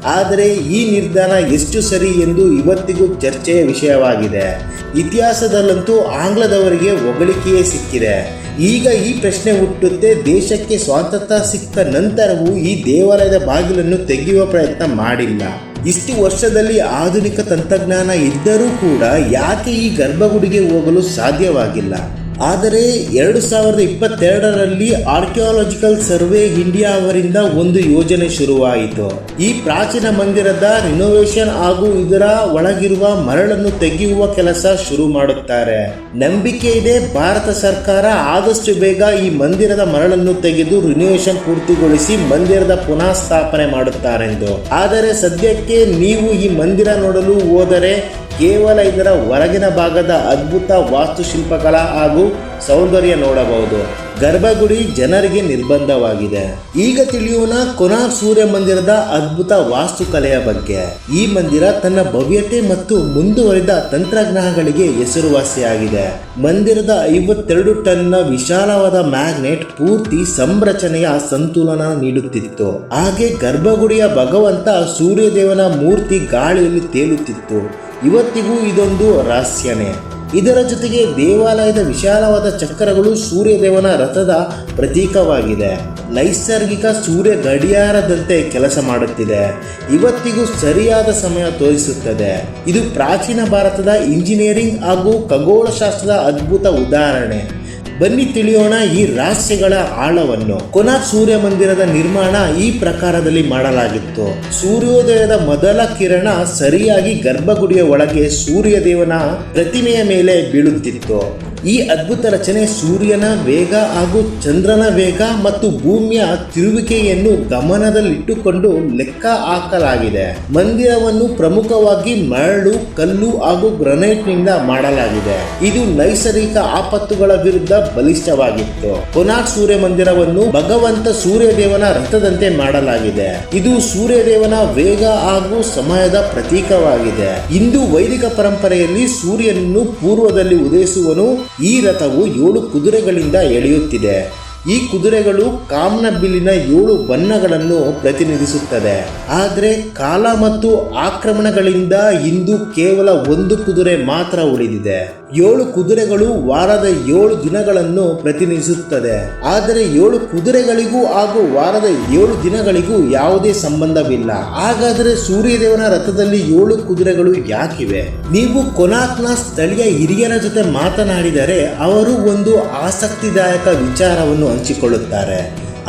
ಆದರೆ ಈ ನಿರ್ಧಾರ ಎಷ್ಟು ಸರಿ ಎಂದು ಇವತ್ತಿಗೂ ಚರ್ಚೆಯ ವಿಷಯವಾಗಿದೆ. ಇತಿಹಾಸದಲ್ಲಂತೂ ಆಂಗ್ಲದವರಿಗೆ ಹೊಗಳಿಕೆಯೇ ಸಿಕ್ಕಿದೆ. ಈಗ ಈ ಪ್ರಶ್ನೆ ಹುಟ್ಟುತ್ತೆ, ದೇಶಕ್ಕೆ ಸ್ವಾತಂತ್ರ್ಯ ಸಿಕ್ಕ ನಂತರವೂ ಈ ದೇವಾಲಯದ ಬಾಗಿಲನ್ನು ತೆಗೆಯುವ ಪ್ರಯತ್ನ ಮಾಡಿಲ್ಲ. ಇಷ್ಟು ವರ್ಷದಲ್ಲಿ ಆಧುನಿಕ ತಂತ್ರಜ್ಞಾನ ಇದ್ದರೂ ಕೂಡ ಯಾಕೆ ಈ ಗರ್ಭಗುಡಿಗೆ ಹೋಗಲು ಸಾಧ್ಯವಾಗಿಲ್ಲ? ಆದರೆ ಎರಡು ಸಾವಿರದ ಇಪ್ಪತ್ತೆರಡರಲ್ಲಿ ಆರ್ಕಿಯಾಲಜಿಕಲ್ ಸರ್ವೆ ಇಂಡಿಯಾ ಅವರಿಂದ ಒಂದು ಯೋಜನೆ ಶುರುವಾಯಿತು. ಈ ಪ್ರಾಚೀನ ಮಂದಿರದ ರಿನೋವೇಷನ್ ಹಾಗೂ ಇದರ ಒಳಗಿರುವ ಮರಳನ್ನು ತೆಗೆಯುವ ಕೆಲಸ ಶುರು ಮಾಡುತ್ತಾರೆ. ನಂಬಿಕೆ ಇದೆ, ಭಾರತ ಸರ್ಕಾರ ಆದಷ್ಟು ಬೇಗ ಈ ಮಂದಿರದ ಮರಳನ್ನು ತೆಗೆದು ರಿನೋವೇಷನ್ ಪೂರ್ತಿಗೊಳಿಸಿ ಮಂದಿರದ ಪುನಃ ಸ್ಥಾಪನೆ ಮಾಡುತ್ತಾರೆಂದು. ಆದರೆ ಸದ್ಯಕ್ಕೆ ನೀವು ಈ ಮಂದಿರ ನೋಡಲು ಹೋದರೆ ಕೇವಲ ಇದರ ಹೊರಗಿನ ಭಾಗದ ಅದ್ಭುತ ವಾಸ್ತುಶಿಲ್ಪಕಲಾ ಹಾಗೂ ಸೌಂದರ್ಯ ನೋಡಬಹುದು. ಗರ್ಭಗುಡಿ ಜನರಿಗೆ ನಿರ್ಬಂಧವಾಗಿದೆ. ಈಗ ತಿಳಿಯೋಣ ಕೊನಾರ್ಕ್ ಸೂರ್ಯ ಮಂದಿರದ ಅದ್ಭುತ ವಾಸ್ತುಕಲೆಯ ಬಗ್ಗೆ. ಈ ಮಂದಿರ ತನ್ನ ಭವ್ಯತೆ ಮತ್ತು ಮುಂದುವರಿದ ತಂತ್ರಜ್ಞಾನಗಳಿಗೆ ಹೆಸರುವಾಸಿಯಾಗಿದೆ. ಮಂದಿರದ ಐವತ್ತೆರಡು ಟನ್ನ ವಿಶಾಲವಾದ ಮ್ಯಾಗ್ನೆಟ್ ಪೂರ್ತಿ ಸಂರಚನೆಯ ಸಂತುಲನ ನೀಡುತ್ತಿತ್ತು. ಹಾಗೆ ಗರ್ಭಗುಡಿಯ ಭಗವಂತ ಸೂರ್ಯದೇವನ ಮೂರ್ತಿ ಗಾಳಿಯಲ್ಲಿ ತೇಲುತ್ತಿತ್ತು. ಇವತ್ತಿಗೂ ಇದೊಂದು ರಹಸ್ಯನೇ. ಇದರ ಜೊತೆಗೆ ದೇವಾಲಯದ ವಿಶಾಲವಾದ ಚಕ್ರಗಳು ಸೂರ್ಯದೇವನ ರಥದ ಪ್ರತೀಕವಾಗಿದೆ. ನೈಸರ್ಗಿಕ ಸೂರ್ಯ ಗಡಿಯಾರದಂತೆ ಕೆಲಸ ಮಾಡುತ್ತಿದೆ. ಇವತ್ತಿಗೂ ಸರಿಯಾದ ಸಮಯ ತೋರಿಸುತ್ತದೆ. ಇದು ಪ್ರಾಚೀನ ಭಾರತದ ಇಂಜಿನಿಯರಿಂಗ್ ಹಾಗೂ ಖಗೋಳಶಾಸ್ತ್ರದ ಅದ್ಭುತ ಉದಾಹರಣೆ. ಬನ್ನಿ ತಿಳಿಯೋಣ ಈ ರಹಸ್ಯಗಳ ಆಳವನ್ನು. ಕೊನಾಕ್ ಸೂರ್ಯ ಮಂದಿರದ ನಿರ್ಮಾಣ ಈ ಪ್ರಕಾರದಲ್ಲಿ ಮಾಡಲಾಗಿತ್ತು. ಸೂರ್ಯೋದಯದ ಮೊದಲ ಕಿರಣ ಸರಿಯಾಗಿ ಗರ್ಭಗುಡಿಯ ಒಳಗೆ ಸೂರ್ಯ ದೇವನ ಪ್ರತಿಮೆಯ ಮೇಲೆ ಬೀಳುತ್ತಿತ್ತು. ಈ ಅದ್ಭುತ ರಚನೆ ಸೂರ್ಯನ ವೇಗ ಹಾಗೂ ಚಂದ್ರನ ವೇಗ ಮತ್ತು ಭೂಮಿಯ ತಿರುವಿಕೆಯನ್ನು ಗಮನದಲ್ಲಿಟ್ಟುಕೊಂಡು ಲೆಕ್ಕ ಹಾಕಲಾಗಿದೆ. ಮಂದಿರವನ್ನು ಪ್ರಮುಖವಾಗಿ ಮರಳು, ಕಲ್ಲು ಹಾಗೂ ಗ್ರನೈಟ್ನಿಂದ ಮಾಡಲಾಗಿದೆ. ಇದು ನೈಸರ್ಗಿಕ ಆಪತ್ತುಗಳ ವಿರುದ್ಧ ಬಲಿಷ್ಠವಾಗಿತ್ತು. ಕೊನಾರ್ಕ್ ಸೂರ್ಯ ಮಂದಿರವನ್ನು ಭಗವಂತ ಸೂರ್ಯದೇವನ ರಥದಂತೆ ಮಾಡಲಾಗಿದೆ. ಇದು ಸೂರ್ಯದೇವನ ವೇಗ ಹಾಗೂ ಸಮಯದ ಪ್ರತೀಕವಾಗಿದೆ. ಇಂದು ವೈದಿಕ ಪರಂಪರೆಯಲ್ಲಿ ಸೂರ್ಯನನ್ನು ಪೂರ್ವದಲ್ಲಿ ಉದಯಿಸುವನು ಈ ರಥವು ಏಳು ಕುದುರೆಗಳಿಂದ ಎಳೆಯುತ್ತಿದೆ. ಈ ಕುದುರೆಗಳು ಕಾಮನಬಿಲ್ಲಿನ ಏಳು ಬಣ್ಣಗಳನ್ನು ಪ್ರತಿನಿಧಿಸುತ್ತದೆ. ಆದರೆ ಕಾಲ ಮತ್ತು ಆಕ್ರಮಣಗಳಿಂದ ಇಂದು ಕೇವಲ ಒಂದು ಕುದುರೆ ಮಾತ್ರ ಉಳಿದಿದೆ. ಏಳು ಕುದುರೆಗಳು ವಾರದ ಏಳು ದಿನಗಳನ್ನು ಪ್ರತಿನಿಧಿಸುತ್ತದೆ. ಆದರೆ ಏಳು ಕುದುರೆಗಳಿಗೂ ಹಾಗೂ ವಾರದ ಏಳು ದಿನಗಳಿಗೂ ಯಾವುದೇ ಸಂಬಂಧವಿಲ್ಲ. ಹಾಗಾದರೆ ಸೂರ್ಯದೇವನ ರಥದಲ್ಲಿ ಏಳು ಕುದುರೆಗಳು ಯಾಕಿವೆ? ನೀವು ಕೊನಾಕ್ನ ಸ್ಥಳೀಯ ಹಿರಿಯರ ಜೊತೆ ಮಾತನಾಡಿದರೆ ಅವರು ಒಂದು ಆಸಕ್ತಿದಾಯಕ ವಿಚಾರವನ್ನು ಹಂಚಿಕೊಳ್ಳುತ್ತಾರೆ.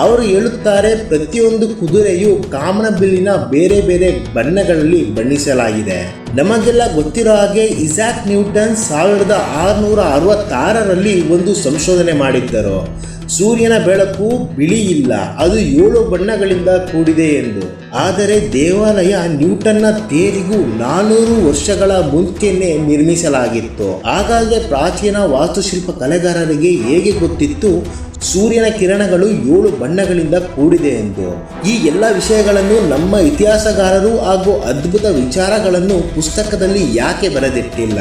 ಅವರು ಹೇಳುತ್ತಾರೆ, ಪ್ರತಿಯೊಂದು ಕುದುರೆಯು ಕಾಮನಬಿಲ್ಲಿನ ಬೇರೆ ಬೇರೆ ಬಣ್ಣಗಳಲ್ಲಿ ಬಣ್ಣಿಸಲಾಗಿದೆ. ನಮಗೆಲ್ಲ ಗೊತ್ತಿರೋ ಹಾಗೆ ಇಸಾಕ್ ನ್ಯೂಟನ್ ಸಾವಿರದ ಆರುನೂರ ಅರವತ್ತಾರರಲ್ಲಿ ಒಂದು ಸಂಶೋಧನೆ ಮಾಡಿದ್ದರು. ಸೂರ್ಯನ ಬೆಳಕು ಬಿಳಿ ಇಲ್ಲ, ಅದು ಏಳು ಬಣ್ಣಗಳಿಂದ ಕೂಡಿದೆ ಎಂದು. ಆದರೆ ದೇವಾಲಯ ನ್ಯೂಟನ್ನ ತೇರಿಗೂ ನಾನೂರು ವರ್ಷಗಳ ಮುಂಚೆನೆ ನಿರ್ಮಿಸಲಾಗಿತ್ತು. ಹಾಗಾಗಿ ಪ್ರಾಚೀನ ವಾಸ್ತುಶಿಲ್ಪ ಕಲೆಗಾರರಿಗೆ ಹೇಗೆ ಗೊತ್ತಿತ್ತು? ಸೂರ್ಯನ ಕಿರಣಗಳು ಏಳು ಬಣ್ಣಗಳಿಂದ ಕೂಡಿದೆ ಎಂದು. ಈ ಎಲ್ಲ ವಿಷಯಗಳನ್ನು ನಮ್ಮ ಇತಿಹಾಸಗಾರರು ಹಾಗೂ ಅದ್ಭುತ ವಿಚಾರಗಳನ್ನು ಪುಸ್ತಕದಲ್ಲಿ ಯಾಕೆ ಬರೆದಿಟ್ಟಿಲ್ಲ?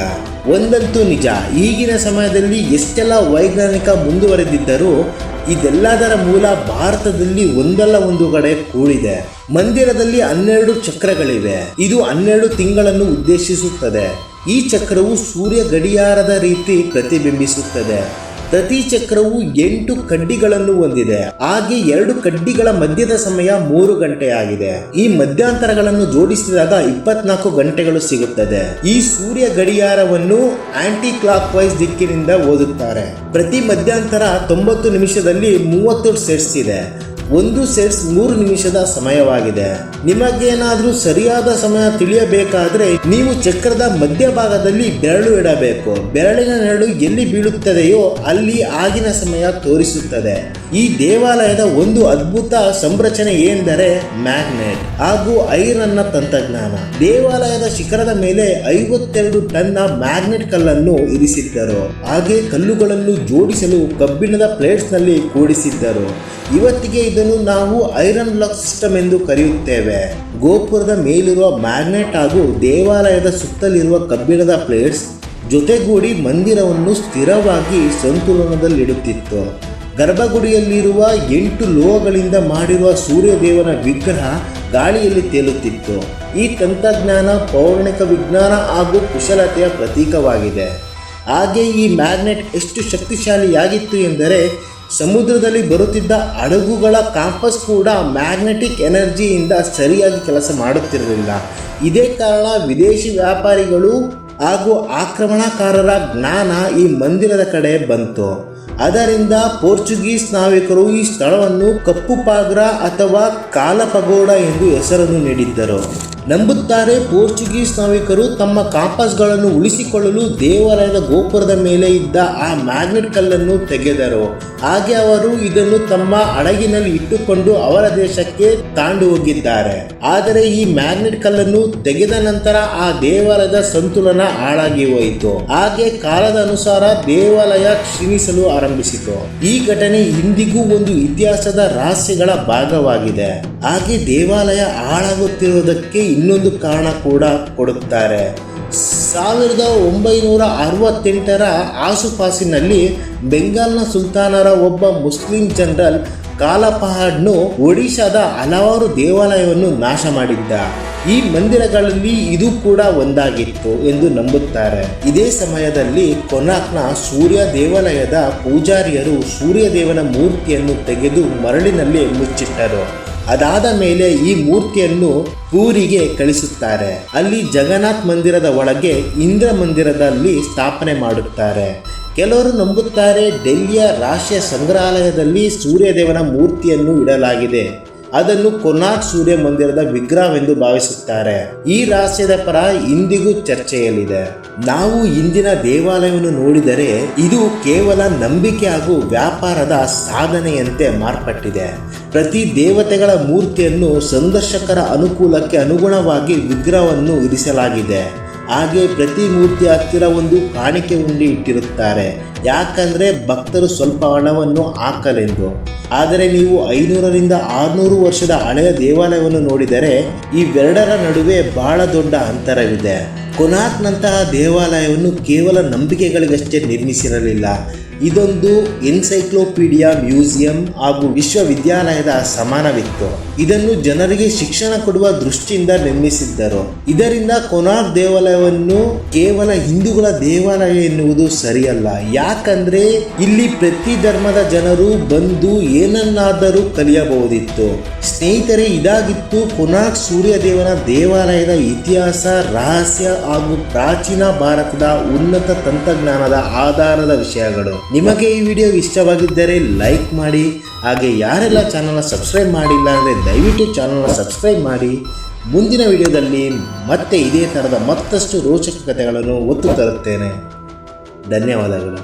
ಒಂದಂತೂ ನಿಜ, ಈಗಿನ ಸಮಯದಲ್ಲಿ ಎಷ್ಟೆಲ್ಲ ವೈಜ್ಞಾನಿಕ ಮುಂದುವರೆದಿದ್ದರೂ ಇದೆಲ್ಲದರ ಮೂಲ ಭಾರತದಲ್ಲಿ ಒಂದಲ್ಲ ಒಂದು ಕಡೆ ಕೂಡಿದೆ. ಮಂದಿರದಲ್ಲಿ ಹನ್ನೆರಡು ಚಕ್ರಗಳಿವೆ. ಇದು ಹನ್ನೆರಡು ತಿಂಗಳನ್ನು ಉದ್ದೇಶಿಸುತ್ತದೆ. ಈ ಚಕ್ರವು ಸೂರ್ಯ ಗಡಿಯಾರದ ರೀತಿ ಪ್ರತಿಬಿಂಬಿಸುತ್ತದೆ. ಪ್ರತಿ ಚಕ್ರವು ಎಂಟು ಕಡ್ಡಿಗಳನ್ನು ಹೊಂದಿದೆ. ಹಾಗೆ ಎರಡು ಕಡ್ಡಿಗಳ ಮಧ್ಯದ ಸಮಯ ಮೂರು ಗಂಟೆಯಾಗಿದೆ. ಈ ಮಧ್ಯಾಂತರಗಳನ್ನು ಜೋಡಿಸಿದಾಗ ಇಪ್ಪತ್ನಾಲ್ಕು ಗಂಟೆಗಳು ಸಿಗುತ್ತದೆ. ಈ ಸೂರ್ಯ ಗಡಿಯಾರವನ್ನು ಆಂಟಿ ಕ್ಲಾಕ್ ವೈಸ್ ದಿಕ್ಕಿನಿಂದ ಓದುತ್ತಾರೆ. ಪ್ರತಿ ಮಧ್ಯಾಂತರ ತೊಂಬತ್ತು ನಿಮಿಷದಲ್ಲಿ ಮೂವತ್ತು ಸೆಟ್ಸ್ ಇದೆ. ಒಂದು ಸೆಟ್ಸ್ ಮೂರು ನಿಮಿಷದ ಸಮಯವಾಗಿದೆ. ನಿಮಗೇನಾದರೂ ಸರಿಯಾದ ಸಮಯ ತಿಳಿಯಬೇಕಾದರೆ ನೀವು ಚಕ್ರದ ಮಧ್ಯಭಾಗದಲ್ಲಿ ಬೆರಳು ಇಡಬೇಕು. ಬೆರಳಿನ ನೆರಳು ಎಲ್ಲಿ ಬೀಳುತ್ತದೆಯೋ ಅಲ್ಲಿ ಆಗಿನ ಸಮಯ ತೋರಿಸುತ್ತದೆ. ಈ ದೇವಾಲಯದ ಒಂದು ಅದ್ಭುತ ಸಂರಚನೆ ಏನೆಂದರೆ ಮ್ಯಾಗ್ನೆಟ್ ಹಾಗೂ ಐರನ್ನ ತಂತ್ರಜ್ಞಾನ. ದೇವಾಲಯದ ಶಿಖರದ ಮೇಲೆ ಐವತ್ತೆರಡು ಟನ್ನ ಮ್ಯಾಗ್ನೆಟ್ ಕಲ್ಲನ್ನು ಇರಿಸಿದ್ದರು. ಹಾಗೆ ಕಲ್ಲುಗಳನ್ನು ಜೋಡಿಸಲು ಕಬ್ಬಿಣದ ಪ್ಲೇಟ್ಸ್ನಲ್ಲಿ ಕೂಡಿಸಿದ್ದರು. ಇವತ್ತಿಗೆ ಇದನ್ನು ನಾವು ಐರನ್ ಬ್ಲಾಕ್ ಸಿಸ್ಟಮ್ ಎಂದು ಕರೆಯುತ್ತೇವೆ. ಗೋಪುರದ ಮೇಲಿರುವ ಮ್ಯಾಗ್ನೆಟ್ ಹಾಗೂ ದೇವಾಲಯದ ಸುತ್ತಲಿರುವ ಕಬ್ಬಿಣದ ಪ್ಲೇಟ್ಸ್ ಜೊತೆಗೂಡಿ ಮಂದಿರವನ್ನು ಸ್ಥಿರವಾಗಿ ಸಂತುಲನದಲ್ಲಿಡುತ್ತಿತ್ತು. ಗರ್ಭಗುಡಿಯಲ್ಲಿರುವ ಎಂಟು ಲೋಹಗಳಿಂದ ಮಾಡಿರುವ ಸೂರ್ಯದೇವನ ವಿಗ್ರಹ ಗಾಳಿಯಲ್ಲಿ ತೇಲುತ್ತಿತ್ತು. ಈ ತಂತ್ರಜ್ಞಾನ ಪೌರಾಣಿಕ ವಿಜ್ಞಾನ ಹಾಗೂ ಕುಶಲತೆಯ ಪ್ರತೀಕವಾಗಿದೆ. ಹಾಗೆ ಈ ಮ್ಯಾಗ್ನೆಟ್ ಎಷ್ಟು ಶಕ್ತಿಶಾಲಿಯಾಗಿತ್ತು ಎಂದರೆ ಸಮುದ್ರದಲ್ಲಿ ಬರುತ್ತಿದ್ದ ಹಡಗುಗಳ ಕಾಂಪಸ್ ಕೂಡ ಮ್ಯಾಗ್ನೆಟಿಕ್ ಎನರ್ಜಿಯಿಂದ ಸರಿಯಾಗಿ ಕೆಲಸ ಮಾಡುತ್ತಿರಲಿಲ್ಲ. ಇದೇ ಕಾರಣ ವಿದೇಶಿ ವ್ಯಾಪಾರಿಗಳು ಹಾಗೂ ಆಕ್ರಮಣಕಾರರ ಜ್ಞಾನ ಈ ಮಂದಿರದ ಕಡೆ ಬಂತು. ಅದರಿಂದ ಪೋರ್ಚುಗೀಸ್ ನಾವಿಕರು ಈ ಸ್ಥಳವನ್ನು ಕಪ್ಪು ಪಾಗ್ರ ಅಥವಾ ಕಾಲಪಗೋಡ ಎಂದು ಹೆಸರನ್ನು ನೀಡಿದ್ದರು. ನಂಬುತ್ತಾರೆ ಪೋರ್ಚುಗೀಸ್ ನಾವಿಕರು ತಮ್ಮ ಕಾಂಪಸ್ಗಳನ್ನು ಉಳಿಸಿಕೊಳ್ಳಲು ದೇವಾಲಯದ ಗೋಪುರದ ಮೇಲೆ ಇದ್ದ ಆ ಮ್ಯಾಗ್ನೆಟ್ ಕಲ್ಲನ್ನು ತೆಗೆದರು. ಹಾಗೆ ಅವರು ಇದನ್ನು ತಮ್ಮ ಹಡಗಿನಲ್ಲಿ ಇಟ್ಟುಕೊಂಡು ಅವರ ದೇಶಕ್ಕೆ ತಾಂಡು ಹೋಗಿದ್ದಾರೆ. ಆದರೆ ಈ ಮ್ಯಾಗ್ನೆಟ್ ಕಲ್ಲನ್ನು ತೆಗೆದ ನಂತರ ಆ ದೇವಾಲಯದ ಸಂತುಲನ ಹಾಳಾಗಿ ಹೋಯಿತು. ಹಾಗೆ ಕಾಲದ ಅನುಸಾರ ದೇವಾಲಯ ಕ್ಷೀಣಿಸಲು ಆರಂಭಿಸಿತು. ಈ ಘಟನೆ ಇಂದಿಗೂ ಒಂದು ಇತಿಹಾಸದ ರಹಸ್ಯಗಳ ಭಾಗವಾಗಿದೆ. ಹಾಗೆ ದೇವಾಲಯ ಹಾಳಾಗುತ್ತಿರುವುದಕ್ಕೆ ಇನ್ನೊಂದು ಕಾರಣ ಕೂಡ ಕೊಡುತ್ತಾರೆ. ಸಾವಿರದ ಒಂಬೈನೂರ ಅರವತ್ತೆಂಟರ ಆಸುಪಾಸಿನಲ್ಲಿ ಬೆಂಗಾಲ್ನ ಸುಲ್ತಾನರ ಒಬ್ಬ ಮುಸ್ಲಿಂ ಜನರಲ್ ಕಾಲಪಹಾಡ್ನು ಒಡಿಶಾದ ಹಲವಾರು ದೇವಾಲಯವನ್ನು ನಾಶ ಮಾಡಿದ್ದ. ಈ ಮಂದಿರಗಳಲ್ಲಿ ಇದು ಕೂಡ ಒಂದಾಗಿತ್ತು ಎಂದು ನಂಬುತ್ತಾರೆ. ಇದೇ ಸಮಯದಲ್ಲಿ ಕೊನಾಕ್ನ ಸೂರ್ಯ ದೇವಾಲಯದ ಪೂಜಾರಿಯರು ಸೂರ್ಯದೇವನ ಮೂರ್ತಿಯನ್ನು ತೆಗೆದು ಮರಳಿನಲ್ಲಿ ಮುಚ್ಚಿಟ್ಟರು. ಅದಾದ ಮೇಲೆ ಈ ಮೂರ್ತಿಯನ್ನು ಪೂರಿಗೆ ಕಳಿಸುತ್ತಾರೆ. ಅಲ್ಲಿ ಜಗನ್ನಾಥ್ ಮಂದಿರದ ಒಳಗೆ ಇಂದ್ರ ಮಂದಿರದಲ್ಲಿ ಸ್ಥಾಪನೆ ಮಾಡುತ್ತಾರೆ. ಕೆಲವರು ನಂಬುತ್ತಾರೆ, ಡೆಲ್ಲಿಯ ರಾಷ್ಟ್ರೀಯ ಸಂಗ್ರಹಾಲಯದಲ್ಲಿ ಸೂರ್ಯದೇವನ ಮೂರ್ತಿಯನ್ನು ಇಡಲಾಗಿದೆ. ಅದನ್ನು ಕೊನಾರ್ಕ್ ಸೂರ್ಯ ಮಂದಿರದ ವಿಗ್ರಹವೆಂದು ಭಾವಿಸುತ್ತಾರೆ. ಈ ರಹಸ್ಯದ ಪರ ಇಂದಿಗೂ ಚರ್ಚೆಯಲ್ಲಿದೆ. ನಾವು ಇಂದಿನ ದೇವಾಲಯವನ್ನು ನೋಡಿದರೆ ಇದು ಕೇವಲ ನಂಬಿಕೆ ಹಾಗೂ ವ್ಯಾಪಾರದ ಸಾಧನೆಯಂತೆ ಮಾರ್ಪಟ್ಟಿದೆ. ಪ್ರತಿ ದೇವತೆಗಳ ಮೂರ್ತಿಯನ್ನು ಸಂದರ್ಶಕರ ಅನುಕೂಲಕ್ಕೆ ಅನುಗುಣವಾಗಿ ವಿಗ್ರಹವನ್ನು ಇರಿಸಲಾಗಿದೆ. ಹಾಗೆ ಪ್ರತಿ ಮೂರ್ತಿ ಹತ್ತಿರ ಒಂದು ಕಾಣಿಕೆ ಉಂಡಿ ಇಟ್ಟಿರುತ್ತಾರೆ. ಯಾಕಂದ್ರೆ ಭಕ್ತರು ಸ್ವಲ್ಪ ಹಣವನ್ನು ಹಾಕಲೆಂದು. ಆದರೆ ನೀವು ಐನೂರರಿಂದ ಆರುನೂರು ವರ್ಷದ ಹಳೆಯ ದೇವಾಲಯವನ್ನು ನೋಡಿದರೆ ಇವೆರಡರ ನಡುವೆ ಬಹಳ ದೊಡ್ಡ ಅಂತರವಿದೆ. ಕೊನಾರ್ಕ್ನಂತಹ ದೇವಾಲಯವನ್ನು ಕೇವಲ ನಂಬಿಕೆಗಳಿಗಷ್ಟೇ ನಿರ್ಮಿಸಿರಲಿಲ್ಲ. ಇದೊಂದು ಎನ್ಸೈಕ್ಲೋಪೀಡಿಯಾ ಮ್ಯೂಸಿಯಂ ಹಾಗೂ ವಿಶ್ವವಿದ್ಯಾಲಯದ ಸಮಾನವಿತ್ತು. ಇದನ್ನು ಜನರಿಗೆ ಶಿಕ್ಷಣ ಕೊಡುವ ದೃಷ್ಟಿಯಿಂದ ನಿರ್ಮಿಸಿದ್ದರು. ಇದರಿಂದ ಕೊನಾರ್ ದೇವಾಲಯವನ್ನು ಕೇವಲ ಹಿಂದೂಗಳ ದೇವಾಲಯ ಎನ್ನುವುದು ಸರಿಯಲ್ಲ. ಯಾಕಂದ್ರೆ ಇಲ್ಲಿ ಪ್ರತಿ ಧರ್ಮದ ಜನರು ಬಂದು ಏನನ್ನಾದರೂ ಕಲಿಯಬಹುದಿತ್ತು. ಸ್ನೇಹಿತರೆ, ಇದಾಗಿತ್ತು ಕೊನಾರ್ಕ್ ಸೂರ್ಯದೇವನ ದೇವಾಲಯದ ಇತಿಹಾಸ, ರಹಸ್ಯ ಹಾಗೂ ಪ್ರಾಚೀನ ಭಾರತದ ಉನ್ನತ ತಂತ್ರಜ್ಞಾನದ ಆಧಾರದ ವಿಷಯಗಳು. ನಿಮಗೆ ಈ ವಿಡಿಯೋ ಇಷ್ಟವಾಗಿದ್ದರೆ ಲೈಕ್ ಮಾಡಿ, ಹಾಗೆ ಯಾರೆಲ್ಲ ಚಾನಲ್ನ ಸಬ್ಸ್ಕ್ರೈಬ್ ಮಾಡಿಲ್ಲ ಅಂದರೆ ದಯವಿಟ್ಟು ಚಾನಲ್ನ ಸಬ್ಸ್ಕ್ರೈಬ್ ಮಾಡಿ. ಮುಂದಿನ ವಿಡಿಯೋದಲ್ಲಿ ಮತ್ತೆ ಇದೇ ಥರದ ಮತ್ತಷ್ಟು ರೋಚಕ ಕಥೆಗಳನ್ನು ಒತ್ತು ತರುತ್ತೇನೆ. ಧನ್ಯವಾದಗಳು.